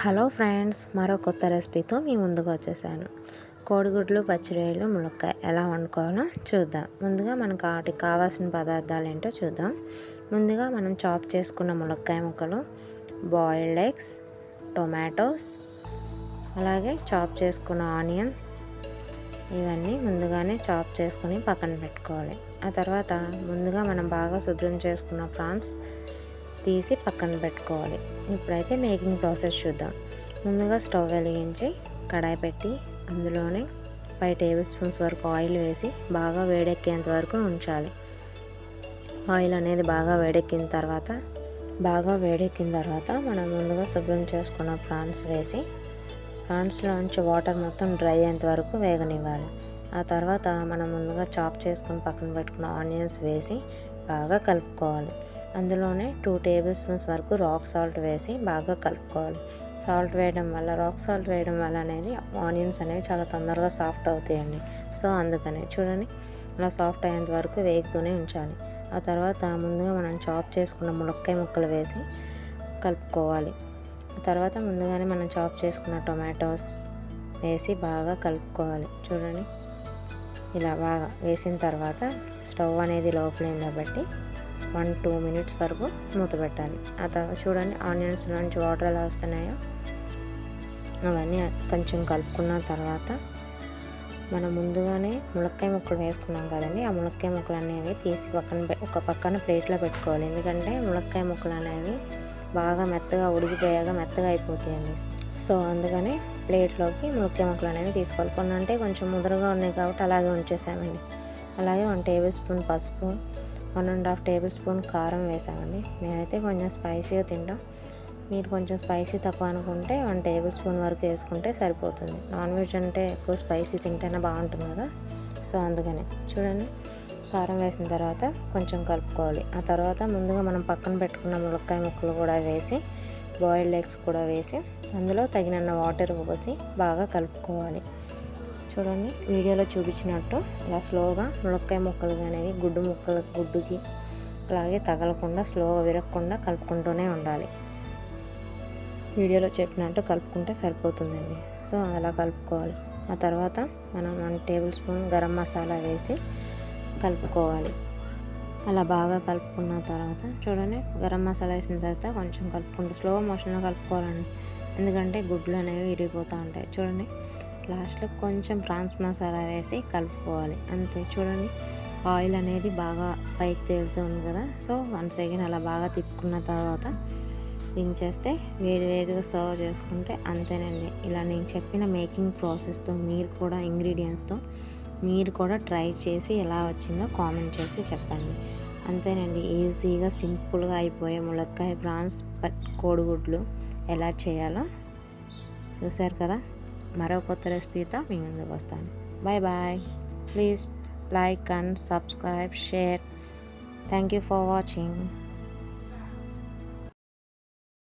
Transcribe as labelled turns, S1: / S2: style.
S1: Hello friends మరో కొత్త రెసిపీతో మీ ముందుకు వచ్చేసాను. కోడిగుడ్లు పచ్చిరొయ్యలు ములక్కాయ ఎలా వండుకోవాలో చూద్దాం. ముందుగా మనకు వాటికి కావాల్సిన పదార్థాలు ఏంటో చూద్దాం. ముందుగా మనం చాప్ చేసుకున్న ములక్కాయ ముక్కలు బాయిల్డ్ ఎగ్స్ టొమాటోస్ అలాగే చాప్ చేసుకున్న ఆనియన్స్ ఇవన్నీ ముందుగానే చాప్ చేసుకుని పక్కన పెట్టుకోవాలి. ఆ తర్వాత ముందుగా మనం బాగా శుభ్రం చేసుకున్న ప్రాన్స్ తీసి పక్కన పెట్టుకోవాలి. ఇప్పుడైతే మేకింగ్ ప్రాసెస్ చూద్దాం. ముందుగా స్టవ్ వెలిగించి కడాయి పెట్టి అందులోనే ఫైవ్ టేబుల్ స్పూన్స్ వరకు ఆయిల్ వేసి బాగా వేడెక్కేంత వరకు ఉంచాలి. ఆయిల్ అనేది బాగా వేడెక్కిన తర్వాత బాగా వేడెక్కిన తర్వాత మనం ముందుగా శుభ్రం చేసుకున్న ప్రాన్స్ వేసి ప్రాన్స్లోంచి వాటర్ మొత్తం డ్రై అయ్యేంత వరకు వేగనివ్వాలి. ఆ తర్వాత మనం ముందుగా చాప్ చేసుకుని పక్కన పెట్టుకున్న ఆనియన్స్ వేసి బాగా కలుపుకోవాలి. అందులోనే టూ టేబుల్ స్పూన్స్ వరకు రాక్ సాల్ట్ వేసి బాగా కలుపుకోవాలి. సాల్ట్ వేయడం వల్ల రాక్ సాల్ట్ వేయడం వల్ల అనేది ఆనియన్స్ అనేవి చాలా తొందరగా సాఫ్ట్ అవుతాయండి. సో అందుకనే చూడండి అలా సాఫ్ట్ అయ్యేంత వరకు వేగుతూనే ఉంచాలి. ఆ తర్వాత ముందుగా మనం చాప్ చేసుకున్న ములక్కాయ ముక్కలు వేసి కలుపుకోవాలి. తర్వాత ముందుగానే మనం చాప్ చేసుకున్న టొమాటోస్ వేసి బాగా కలుపుకోవాలి. చూడండి ఇలా బాగా వేసిన తర్వాత స్టవ్ అనేది లో ఫ్లేమ్లో పెట్టి వన్ టూ మినిట్స్ వరకు మూత పెట్టాలి. ఆ తర్వాత చూడండి ఆనియన్స్ నుంచి వాటర్ ఎలా వస్తున్నాయో. అవన్నీ కొంచెం కలుపుకున్న తర్వాత మనం ముందుగానే ములక్కాయ ముక్కలు వేసుకున్నాం కదండి. ఆ ములక్కాయ ముక్కలు అనేవి తీసి పక్కన ఒక పక్కన ప్లేట్లో పెట్టుకోవాలి. ఎందుకంటే ములక్కాయ ముక్కలు అనేవి బాగా మెత్తగా ఉడికిపోయాక మెత్తగా అయిపోతాయండి. సో అందుకని ప్లేట్లోకి ములక్కాయ ముక్కలు అనేవి తీసుకోవాలి. కొన్ని అంటే కొంచెం ముదరగా ఉన్నాయి కాబట్టి అలాగే ఉంచేసామండి. అలాగే వన్ టేబుల్ స్పూన్ పసుపు one and half tablespoon కారం వేసామండి. మేమైతే కొంచెం స్పైసీగా తింటాం. మీరు కొంచెం స్పైసీ తక్కువ అనుకుంటే వన్ టేబుల్ స్పూన్ వరకు వేసుకుంటే సరిపోతుంది. నాన్ వెజ్ అంటే ఎక్కువ స్పైసీ తింటేనే బాగుంటుంది కదా. సో అందుకనే. చూడండి. కారం వేసిన తర్వాత కొంచెం కలుపుకోవాలి. ఆ తర్వాత ముందుగా మనం పక్కన పెట్టుకున్న ములక్కాయ ముక్కలు కూడా వేసి బాయిల్డ్ ఎగ్స్ కూడా వేసి అందులో తగినన్న వాటర్ పోసి బాగా కలుపుకోవాలి. చూడండి. వీడియోలో చూపించినట్టు ఇలా స్లోగా ములక్కాయ ముక్కలు అనేవి గుడ్డు ముక్కలు గుడ్డుకి అలాగే తగలకుండా స్లోగా విరగకుండా కలుపుకుంటూనే ఉండాలి. వీడియోలో చెప్పినట్టు కలుపుకుంటే సరిపోతుందండి. సో అలా కలుపుకోవాలి. ఆ తర్వాత మనం one tablespoon garam masala వేసి కలుపుకోవాలి. అలా బాగా కలుపుకున్న తర్వాత చూడండి గరం మసాలా వేసిన తర్వాత కొంచెం కలుపుకుంటూ స్లో మోషన్లో కలుపుకోవాలండి. ఎందుకంటే గుడ్లు అనేవి విరిగిపోతూ ఉంటాయి. చూడండి లాస్ట్లో కొంచెం ప్రాన్స్ మసాలా వేసి కలుపుకోవాలి. అంతే చూడండి ఆయిల్ అనేది బాగా పైకి తేలుతుంది కదా. సో వన్ సెకండ్ అలా బాగా తిప్పుకున్న తర్వాత దించేస్తే వేడి వేడిగా సర్వ్ చేసుకుంటే అంతేనండి. ఇలా నేను చెప్పిన మేకింగ్ ప్రాసెస్తో మీరు కూడా ఇంగ్రీడియంట్స్తో మీరు కూడా ట్రై చేసి ఎలా వచ్చిందో కామెంట్ చేసి చెప్పండి. అంతేనండి ఈజీగా సింపుల్గా అయిపోయే ములక్కాయ ప్రాన్స్ కోడిగుడ్లు ఎలా చేయాలో చూసారు కదా? మరో కొత్త రెసిపీతో మీ ముందుకు వస్తాను bye bye please like and subscribe share thank you for watching